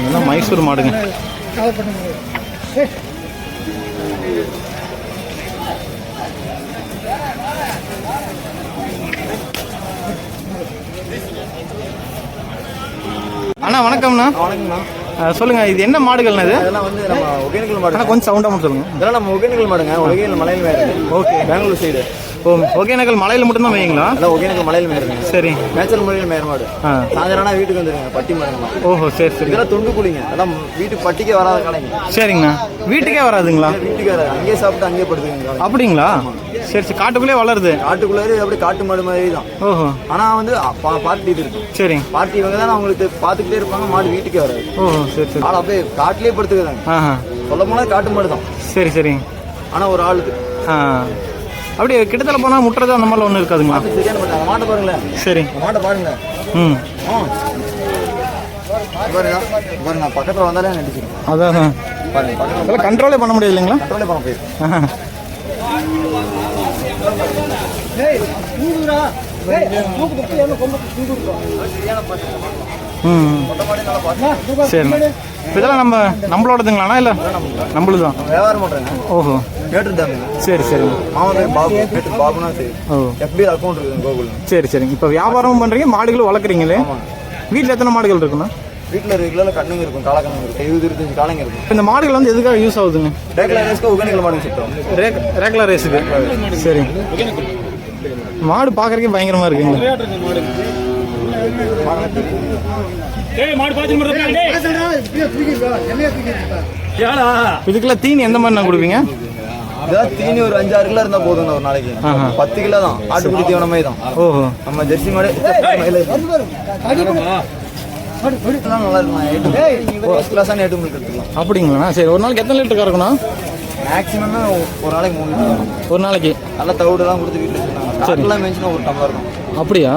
இதெல்லாம் மைசூர் மாடுங்க. அண்ணா வணக்கம்ண்ணா. வணக்கம்ண்ணா. சொல்லுங்க இது என்ன மாடுகள்ண்ணா இது? இதெல்லாம் வந்து நம்ம ஒகேனக்கல் மாடு கொஞ்சம் சவுண்டாக மட்டும் சொல்லுங்க. இதெல்லாம் நம்ம ஒகேனக்கல் மாடுங்க. ஒகேனக்கல் மலையில் மேடு ஓகே. பெங்களூர் சைடு ஓ ஒகேனக்கல் மலையில் மட்டும்தான் வைங்களா அதான் ஒகேனக்கல் மலையில் மேடுங்க சரி. நேச்சுரல் முறையில் மேர் மாடு. சாயந்தரம்னா வீட்டுக்கு வந்துருங்க பட்டி மாடுங்களாம் ஓஹோ சரி சரி. இதெல்லாம் தொண்டு கூலிங்க. அதான் வீட்டுக்கு பட்டிக்கே வராத கடைங்க சரிங்கண்ணா. வீட்டுக்கே வராதுங்களா? வீட்டுக்கு வராது. அங்கேயே சாப்பிட்டு அங்கேயே படுத்துங்க அப்படிங்களா? சரி சரி காட்டுக்குள்ளே வளருது. காட்டுக்குள்ளாரு அப்படியே காட்டு மாடு மாதிரி தான் ஓஹோ. ஆனா வந்து பார்ட்டி இது இருக்கும் சரிங்க பார்ட்டி இவங்க தான் அவங்களுக்கு பார்த்துக்கிட்டே இருப்பாங்க மாடு வீட்டுக்கே வராது. ஓஹோ சரி சரி. ஆள் அப்படியே காட்டிலே படுத்துக்கிறாங்க. சொல்ல போனால் காட்டு மாடு தான் சரி. சரிங்க ஆனா ஒரு ஆளுக்கு. அப்படியே கிட்டத்தட்ட போனால் முட்டுறது அந்த மாதிரிலாம் ஒன்றும் இருக்காதுங்களா? சரியான அந்த மாட்டை பாருங்களேன். சரி. மாட்டை பாருங்க. ம். பாருங்க பாருங்க பக்கத்துல வந்தாலே நடிச்சிடும் அதான். பக்கத்துல கண்ட்ரோலே பண்ண முடியாது இல்லைங்களா? கண்ட்ரோலே பண்ண போயிருக்கு ஆஹா. ம் சரிண்ணா. இப்போ இதெல்லாம் நம்ம நம்மளோடதுங்களாண்ணா இல்லை? நம்மளுது தான் வியாபாரம் பண்றேங்க. ஓஹோ. சரி சரிங்க மாமா பேர் பாபு. கேட்டு பாபுனா சரி. ஓ. அக்கௌண்ட் கோகுல் சரி சரிங்க. இப்போ வியாபாரமும் பண்ணுறீங்க மாடுகளும் வளர்க்குறீங்களே? வீட்டில் எத்தனை மாடுகள் இருக்குண்ணா? வீட்டில் ரெகுலரில் கண்ணுங்க இருக்கும் காலக்கண்ணுங்க இருக்கும் இருபது இருபத்தஞ்சு காலைங்க இருக்கும். இந்த மாடுகள் வந்து எதுக்காக யூஸ் ஆகுதுங்க? ரேக்கில் ரேஸ்க்கு உகனிக்கல் மாடுங்க சுத்தம் ரேக் ரேக்லா ரேஸுக்கு சரி. மாடு பார்க்கறதுக்கே பயங்கரமா இருக்குங்க. இதுக்கெல்லாம் தீனி எந்த மாதிரி நான் கொடுப்பீங்க? இதான் தீனி ஒரு அஞ்சாறு கிலோ இருந்தால் போதுங்க ஒரு நாளைக்கு. பத்து கிலோ தான். ஆட்டுக்குடி தீவனமே தான். ஓஹோ. நம்ம ஜெர்சி மாடு நல்லா இருக்கும்? அப்படிங்களா? சரி ஒரு நாளைக்கு எத்தனை லிட்டர் கறக்கணும் மேக்ஸிமம் ஒரு நாளைக்கு மூணு லிட்டர். ஒரு நாளைக்கு. நல்லா தவிடுலாம் கொடுத்து வீட்டில் வச்சுருக்காங்க மேய்ச்சினா ஒரு டம்ளர் தான் அப்படியா?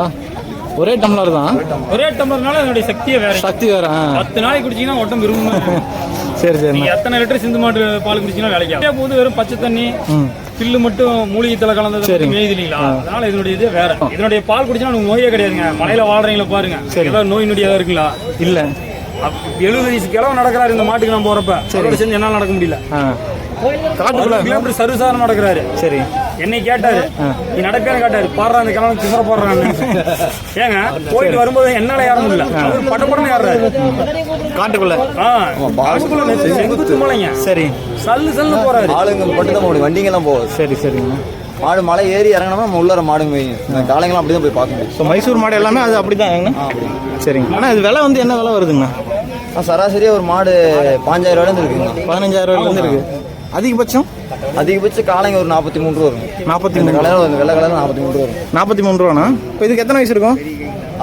ஒரே டம்ளர் தான்? ஒரே டம்ளர்னால அதனுடைய சக்தியே வேற. சக்தி வேற ஆ. பத்து நாளைக்கு குடிச்சீங்கன்னா உடம்பு விரும்பும்? சரி நீங்க எத்தனை லிட்டர் சிந்து மாட்டு பால் குடிச்சீங்கன்னா வேலைக்கு. போது வெறும் பச்சை தண்ணி பில்லு மட்டும் மூலிகை தலை கலந்தது. மட்டும் மேயுது இல்லைங்களா அதனால இதனுடைய இது வேற. இதனுடைய பால் குடிச்சா உங்களுக்கு நோயே கிடையாதுங்க. மலையில வாழ்றீங்களா பாருங்க. ஏதாவது நோய் நொடி ஏதாவது இருக்குங்களா? இல்லை. எழுபது வயசு கிழவன் நடக்கிறாரு இந்த மாட்டுக்கு நம்ம போறப்ப. சேர்ந்து என்னால நடக்க முடியல. காட்டுக்குள்ள. கிலோமீட்டர் சர்வசாரம் நடக்கிறாரு. சரி. என்னை கேட்டாரு. நீ நடப்பேன்னு கேட்டாரு. பாடுறா அந்த கிழமை கிசர போடுறான்னு. ஏங்க போயிட்டு வரும்போது என்னால ஏற முடியல. அவர் பட்ட படம் ஏறாரு காட்டுக்குள்ள. செங்குத்து மலைங்க. சரி. சல்லு சல்லு போறாரு. ஆளுங்க மட்டும் தான் முடியும் வண்டிங்கெல்லாம் போகாது. சரி சரிங்க மாடு மலை ஏறி இறங்கினோம்னா நம்ம உள்ளார மாடுங்க காலைங்கெல்லாம் அப்படி தான் போய் பார்க்க முடியும் ஸோ மைசூர் மாடு எல்லாமே அது அப்படி தான் சரிங்க ஆனால் இது விலை வந்து என்ன விலை வருதுங்கண்ணா? ஆ, சராசரியா ஒரு மாடு பாஞ்சாயிரம் ரூபாயில இருக்குங்க பதினஞ்சாயிரம் ரூபாயிலேருந்து இருக்கு. அதிகபட்சம்? அதிகபட்ச காலைங்க ஒரு நாற்பத்தி மூணு ரூபா வரும் நாற்பத்தி மூணு கலர் வெள்ளை கலர் நாற்பத்தி மூணு ரூபா வரும். நாற்பத்தி மூணு ரூபாண்ணா? இப்போ இதுக்கு எத்தனை வயசு இருக்கும்?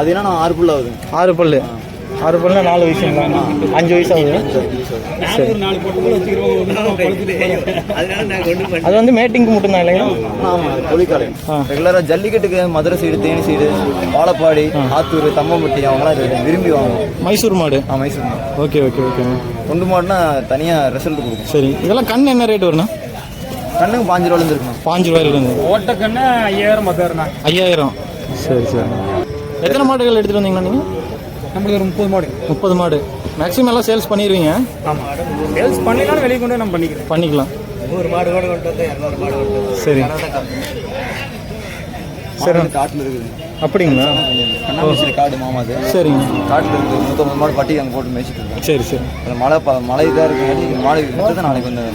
அது என்ன ஆறு புள்ள ஆகுது. ஆறு பல்லு. ஆறு பல்லுனா நாலு வயசுங்களா அஞ்சு வயசு ஆகுது. அது வந்து மேட்டிங்க்கு மட்டும்தான் இல்லைங்களா? ஆமாம். ரெகுலராக ஜல்லிக்கட்டுக்கு மதுரை சைடு தேனி சைடு வாழப்பாடி ஆத்தூர் தம்மம்பட்டி அவங்களாம் விரும்பி வாங்குவோம். மைசூர் மாடு? ஆ மைசூர் மாடு. Okay okay okay. தொண்டு மாடுனா தனியாக ரிசல்ட் கொடுக்கும் சரி. இதெல்லாம் கண் என்ன ரேட் வரும்ண்ணா? கண்ணுக்கு பாஞ்சு ரூபாயிலேருந்து இருக்கணும் பாஞ்சு ரூபாயிலிருந்து ஓட்டக்கண்ணு ஐயாயிரம் பத்தாயிரம் ஐயாயிரம். சரி சரி. எத்தனை மாடுகள் எடுத்துகிட்டு வந்தீங்கண்ணா நீங்கள் நம்மளுக்கு ஒரு முப்பது மாடு. முப்பது மாடு. மேக்ஸிமம் எல்லாம் சேல்ஸ் பண்ணிடுவீங்க ஆமா சேல்ஸ் பண்ணிக்கலாம் வெளியே கொண்டு போய் நம்ம பண்ணிக்கிறோம் பண்ணிக்கலாம். நூறு மாடு கூட கொண்டு வந்து இரநூறு மாடு கொண்டு வந்து சரி. சரி. காட்டில் இருக்குது. அப்படிங்களா? காடு மாமா அது. சரிங்க. காட்டில் இருக்குது நூற்றம்பது மாடு பட்டி அங்கே போட்டு மேய்ச்சிட்டு இருக்கோம் சரி சரி. அது மழை ப மழை இதாக இருக்குங்காட்டி மாடு. நாளைக்கு வந்து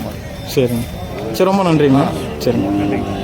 சரிங்க. சரி ரொம்ப நன்றிங்கண்ணா சரிங்க